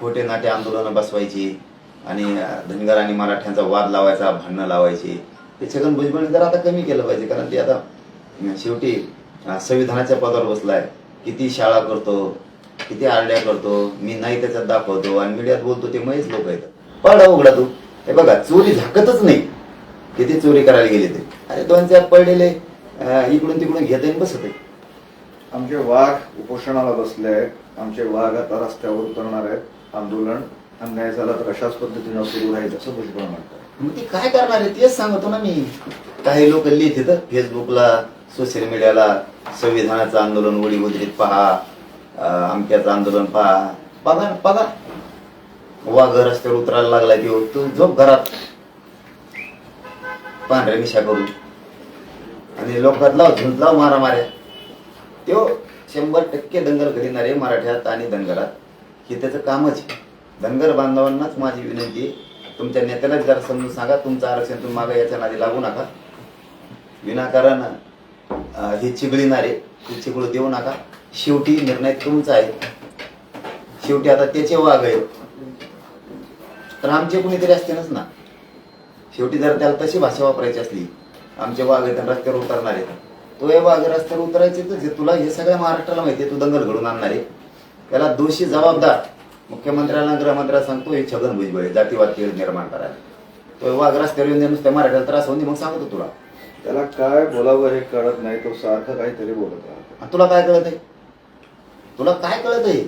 खोटे नाटे आंदोलनं बसवायची आणि धनगर आणि मराठ्यांचा वाद लावायचा भांडणं लावायची. हे छगन भुजबळ जर आता कमी केलं पाहिजे कारण ते आता शेवटी संविधानाच्या पदावर बसलाय. किती शाळा करतो किती आरड्या करतो मी नाही त्याच्यात दाखवतो आणि मीडियात बोलतो ते मयच लोक आहेत. पडा उघडा तू. हे बघा चोरी झाकतच नाही. किती चोरी करायला गेले ते. अरे दोन चार पडलेले इकडून तिकडून घेत येईल बसत आहे. आमचे वाघ उपोषणाला बसले आहेत. आमचे वाघ आता रस्त्यावर उतरणार आहेत. आंदोलन अन्याय झाला तर अशाच पद्धतीनं सुरू राहील असं भुजबळ म्हणतात. मग ते काय करणार आहे तेच सांगतो ना मी. काही लोक लिहित फेसबुकला सोशल मीडियाला संविधानाचं आंदोलन वडी उद्रीत पहा अं, अमक्याचं आंदोलन पहा. बघा बघा. वाघ रस्त्यावर उतरायला लागला की तू झोप घरात. पांढऱ्या मिशा करून. आणि लोकात लाव झुंज लाव मारा माऱ्या त्यो शंभर टक्के दंगल घडणारे मराठ्यात आणि धनगरात हे त्याचं कामच आहे. धनगर बांधवांनाच माझी विनंती आहे. तुमच्या नेत्यालाच जरा समजून सांगा. तुमचं आरक्षण तुम्ही मागा याच्या नादी लागू नका. विनाकारण हे चिघळीणारे ते चिघळू देऊ नका. शेवटी निर्णय तुमचा आहे. शेवटी आता त्याचे वाघ आहे तर आमचे कुणीतरी असतेनच ना. शेवटी जर त्याला तशी भाषा वापरायची असली आमचे वाघ आहेत आणि रस्त्यावर उतरणार आहेत. तो हे वाघ रस्त्यावर उतरायचे तर जे तुला हे सगळ्या महाराष्ट्राला माहिती आहे तू दंगल घडून आणणार आहे. त्याला दोषी जबाबदार मुख्यमंत्र्यांना गृहमंत्र्याला सांगतो हे छगन भुजबळ आहे, जातीवाद निर्माण करायला. तो हे वाघ रस्त्यावर येऊन नुसत्या मराठ्याला त्रास होऊन मग सांगतो तुला. त्याला काय बोलावं हे कळत नाही तो सारखं काहीतरी बोलत राहतो. आणि तुला काय कळत आहे? तुला काय कळत आहे?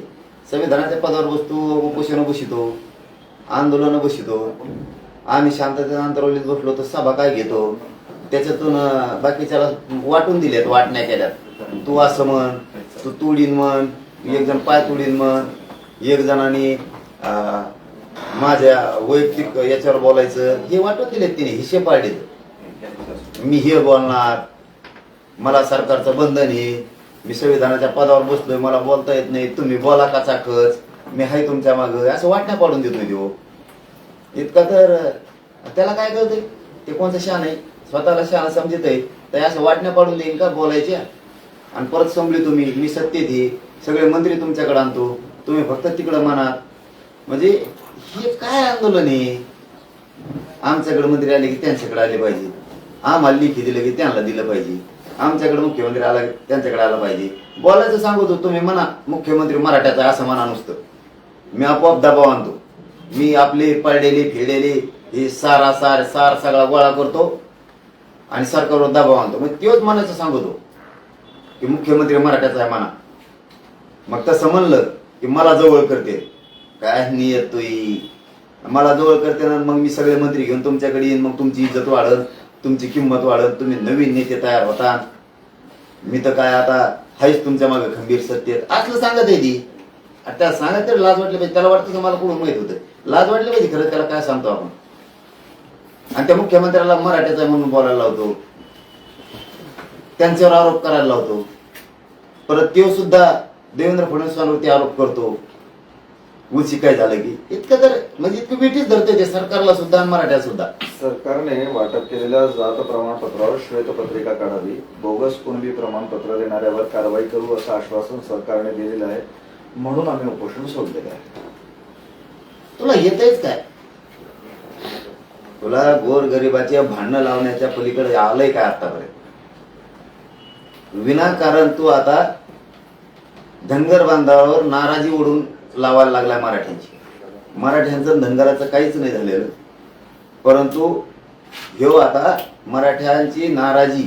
संविधानाच्या पदावर बसतो उपोषण बसितो आंदोलन बसितो आम्ही शांततेच्या अंतरवलीत बसलो तर सभा काय घेतो? त्याच्यातून बाकीच्याला वाटून दिल्यात वाटण्या केल्यात. तू असं म्हण तू तुडीन म्हण एक जण पाय तुडीन म्हण एक जणांनी माझ्या वैयक्तिक याच्यावर बोलायचं. हे वाटून दिलेत तिने हिशे पाडलेत. मी हे बोलणार मला सरकारचं बंधन आहे मी संविधानाच्या पदावर बसलोय मला बोलता येत नाही तुम्ही बोला का चाकच? मी आहे तुमच्या माग. असं वाटण्या पाडून देतोय देऊ इतका तर त्याला काय कळतंय? ते कोणतं शान आहे? स्वतःला शान समजत आहे तर असं वाटण्या पाडून देईन का? बोलायच्या आणि परत संभली तुम्ही मी सत्तेत आहे सगळे मंत्री तुमच्याकडे आणतो. तुम्ही फक्त तिकडं म्हणा. म्हणजे हे काय आंदोलन आहे? आमच्याकडे मंत्री आले की त्यांच्याकडे आले पाहिजे. आम्हाला लिखी दिलं की त्यांना दिलं पाहिजे. आमच्याकडे मुख्यमंत्री आला की त्यांच्याकडे आला पाहिजे. बोलायचं सांगतो तुम्ही म्हणा मुख्यमंत्री मराठ्याचा असं म्हणा नुसतं. मी आपोआप दबाव आणतो. मी आपले पडलेले फिरलेले हे सारा सार सार सगळा गोळा करतो. आणि सरकारवर दबाव आणतो. मग तेच म्हणायचं सांगतो. की मुख्यमंत्री मराठ्याचा आहे म्हणा. मग तसं म्हणलं की मला जवळ करते. काय नियत तुई मला जवळ करते ना मग मी सगळे मंत्री घेऊन तुमच्याकडे येईन. मग तुमची इज्जत वाढत तुमची किंमत वाढत तुम्ही नवीन नेते तयार होता. मी तर काय आता हायच तुमच्या मागे खंबीर सत्य असलं सांगत आहे ती. आता त्याला सांगत तरी लाज वाटली पाहिजे. त्याला वाटतं की मला कुठून माहीत होतं. लाज वाटली पाहिजे खरं त्याला काय सांगतो आपण. आणि त्या मुख्यमंत्र्याला मराठ्याचा म्हणून बोलायला लावतो. त्यांच्यावर आरोप करायला लावतो. परत तो सुद्धा देवेंद्र फडणवीसांवरती आरोप करतो. उची काय झालं की? इतकं तर म्हणजे इतकं बेटीच धरते ते सरकारला सुद्धा आणि मराठ्याला सुद्धा. सरकारने वाटप केलेल्या जात प्रमाणपत्रावर श्वेतपत्रिका काढावी. बोगस कुणबी प्रमाणपत्र देणाऱ्यावर कारवाई करू असं आश्वासन सरकारने दिलेलं आहे. म्हणून आम्ही उपोषण सोडलेलं आहे. तुला येतच काय? तुला गोर भांडणं लावण्याच्या पलीकडे आलंय काय आतापर्यंत? विनाकारण तू आता धनगर बांधावर नाराजी ओढून लावायला लागलाय मराठ्यांची. मराठ्यांचं धनगराचं काहीच नाही झालेलं. परंतु ह्यो आता मराठ्यांची नाराजी